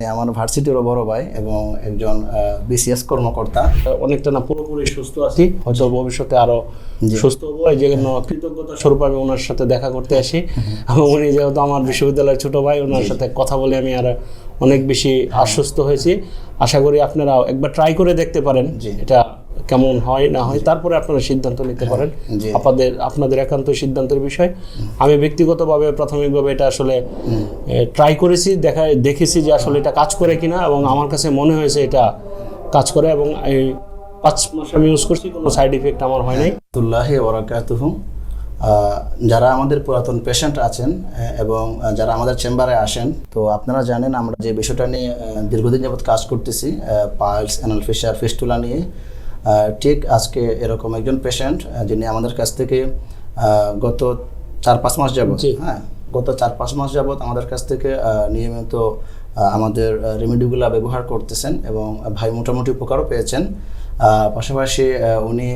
আমার ভার্সিটিরও বড় ভাই এবং একজন বিসিএস কর্মকর্তা। অনেকটা না পুরোপুরি সুস্থ আছি। হয়তো ভবিষ্যতে আরও। সুস্থ হব। এই জন্য কৃতজ্ঞতা স্বরূপ আমি ওনার সাথে দেখা করতে আসি। এবং উনি যেহেতু আমার বিশ্ববিদ্যালয়ের ছোট ভাই ওনার সাথে কথা বলে আমি আর অনেক বেশি আশ্বস্ত হয়েছি। আশা করি আপনারা একবার ট্রাই করে দেখতে পারেন। যে এটা কেমন হয় না হয় তারপরে আপনারা সিদ্ধান্ত নিতে পারেন। জি। আপনাদের আপনাদের একান্ত সিদ্ধান্তের বিষয়। আমি ব্যক্তিগতভাবে প্রাথমিকভাবে এটা আসলে ট্রাই করেছি দেখা দেখেছি যে আসলে এটা কাজ করে কিনা এবং আমার কাছে মনে হয়েছে এটা কাজ করে এবং এই পাঁচ মাস আমি ইউজ করছি কোনো সাইড ইফেক্ট আমার হয় নাই। তুল্লাহি যারা আমাদের পুরাতন পেশেন্ট আছেন এবং যারা আমাদের চেম্বারে আসেন তো আপনারা জানেন আমরা যে বিষয়টা নিয়ে দীর্ঘদিন যাবৎ কাজ করতেছি পাইলস অ্যানাল ফিশার ফিস্টুলা নিয়ে। ঠিক আজকে এরকম একজন পেশেন্ট যিনি আমাদের কাছ থেকে গত চার পাঁচ মাস যাবত হ্যাঁ গত চার পাঁচ মাস যাবৎ আমাদের কাছ থেকে নিয়মিত আমাদের রেমেডিগুলো ব্যবহার করতেছেন এবং ভাই মোটামুটি উপকারও পেয়েছেন। পাশাপাশি উনি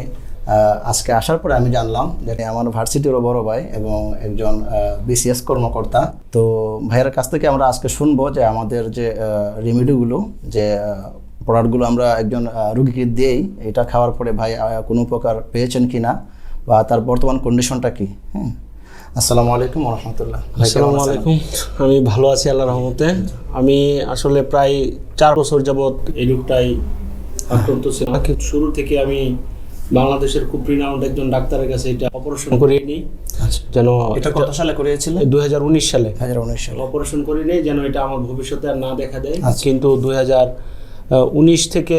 আজকে আসার পরে আমি জানলাম যে আমার ভার্সিটিরও বড় ভাই এবং একজন বিসিএস কর্মকর্তা। তো ভাইয়ের কাছ থেকে আমরা আজকে শুনব যে আমাদের যে রেমেডিগুলো যে প্রোডাক্টগুলো আমরা একজন রুগীকে দিই এটা খাওয়ার পরে ভাই কোনো উপকার পেয়েছেন কিনা বা তার বর্তমান কন্ডিশনটা কি? হ্যাঁ আসসালামু আলাইকুম রহমতুল্লাহ আসসালামু আলাইকুম। আমি ভালো আছি আল্লাহ রহমতে। আমি আসলে প্রায় চার বছর যাবৎ এই রোগটাই আক্রান্ত ছিলাম। শুরু থেকে আমি বাংলাদেশের খুব রিনাউন্ড একজন ডাক্তারের কাছে এটা অপারেশন করিয়ে নিই আচ্ছা। যেন এটা কত সালে করিয়েছিলেন দুই হাজার উনিশ সালে। হাজার উনিশ সালে। অপারেশন করি নেই যেন এটা আমার ভবিষ্যতে আর না দেখা দেয়। আচ্ছা। কিন্তু দুই হাজার উনিশ থেকে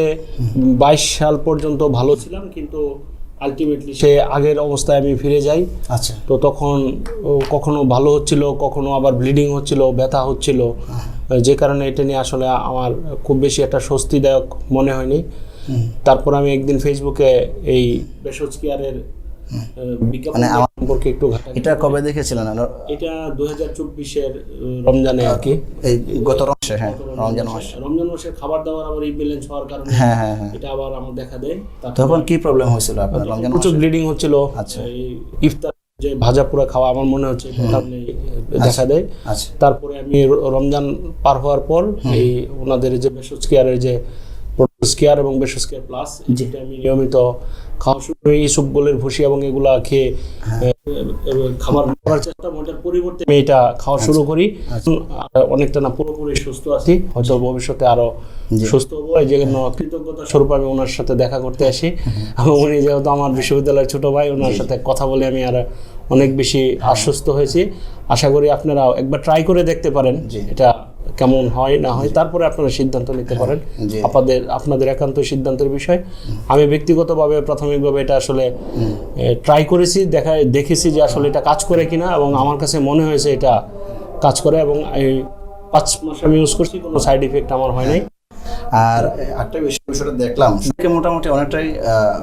বাইশ সাল পর্যন্ত ভালো ছিলাম কিন্তু আলটিমেটলি সে আগের অবস্থায় আমি ফিরে যাই। আচ্ছা। তো তখন কখনো ভালো হচ্ছিল কখনো আবার ব্লিডিং হচ্ছিল ব্যথা হচ্ছিল। যে কারণে এটা নিয়ে আসলে আমার খুব বেশি একটা স্বস্তিদায়ক মনে হয়নি। তারপর আমি একদিন ফেসবুকে এই বেসজ কেয়ারের বিজ্ঞাপন মানে সম্পর্কে একটু এটা কবে দেখেছিলেন? এটা দুই হাজার চব্বিশের রমজানে আর কি। এই গত মাসে হ্যাঁ রমজান মাস। রমজান মাসে খাবার দাবার আবার ইমব্যালেন্স হওয়ার কারণে হ্যাঁ হ্যাঁ হ্যাঁ। এটা আবার আমার দেখা দেয়। তখন কি প্রবলেম হয়েছিল আপনার রমজান মাসে? প্রচুর ব্লিডিং হচ্ছিল। আচ্ছা। এই ইফতার যে ভাজা পুরা খাওয়া আমার মনে হচ্ছে দেখা দেয়। আচ্ছা। তারপরে আমি রমজান পার হওয়ার পর এই ওনাদের যে বেসজ কেয়ারের যে প্রোটোস কেয়ার এবং বেসজ কেয়ার প্লাস যেটা আমি নিয়মিত খাওয়া শুরু করি এই সবগুলোর ভুসি এবং এগুলা খেয়ে এ, খাবার করার চেষ্টা ওটার পরিবর্তে আমি এটা খাওয়া শুরু করি। অনেকটা না পুরোপুরি সুস্থ আছি। হয়তো ভবিষ্যতে আরও সুস্থ হব। এই জন্য কৃতজ্ঞতা স্বরূপ আমি ওনার সাথে দেখা করতে আসি। এবং উনি যেহেতু আমার বিশ্ববিদ্যালয়ের ছোট ভাই ওনার সাথে কথা বলে আমি আর অনেক বেশি আশ্বস্ত হয়েছি। আশা করি আপনারা একবার ট্রাই করে দেখতে পারেন। এটা কেমন হয় না হয় তারপরে আপনারা সিদ্ধান্ত নিতে পারেন। আপনাদের আপনাদের একান্ত সিদ্ধান্তের বিষয়। আমি ব্যক্তিগতভাবে প্রাথমিকভাবে এটা আসলে ট্রাই করেছি দেখা দেখেছি যে আসলে এটা কাজ করে কিনা এবং আমার কাছে মনে হয়েছে এটা কাজ করে এবং এই পাঁচ মাস আমি ইউজ করছি কোনো সাইড ইফেক্ট আমার হয় নাই। আর একটা বিষয় বিষয়টা দেখলাম থেকে মোটামুটি অনেকটাই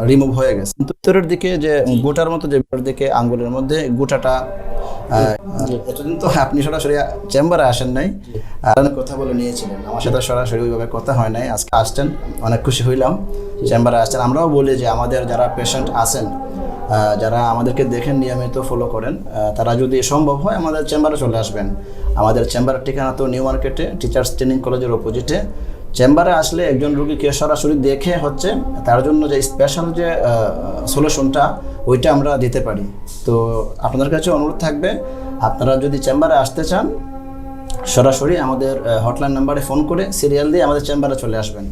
রিমুভ হয়ে গেছে। ভিতরের দিকে যে গোটার মতো যে ভিতরের দিকে আঙ্গুলের মধ্যে গোটাটা এতদিন তো আপনি সরাসরি চেম্বারে আসেন নাই। অনেক কথা বলে নিয়েছিলেন। আমার সাথে সরাসরি ওইভাবে কথা হয় নাই। আজকে আসছেন, অনেক খুশি হইলাম। চেম্বারে আসছেন। আমরাও বলি যে আমাদের যারা পেশেন্ট আছেন যারা আমাদেরকে দেখেন, নিয়মিত ফলো করেন তারা যদি সম্ভব হয় আমাদের চেম্বারে চলে আসবেন। আমাদের চেম্বারের ঠিকানা তো নিউ মার্কেটে টিচার্স ট্রেনিং কলেজের অপোজিটে চেম্বারে আসলে একজন রুগীকে সরাসরি দেখে হচ্ছে তার জন্য যে স্পেশাল যে সলিউশনটা ওইটা আমরা দিতে পারি। তো আপনাদের কাছে অনুরোধ থাকবে, আপনারা যদি চেম্বারে আসতে চান, সরাসরি আমাদের হটলাইন নাম্বারে ফোন করে সিরিয়াল দিয়ে আমাদের চেম্বারে চলে আসবেন।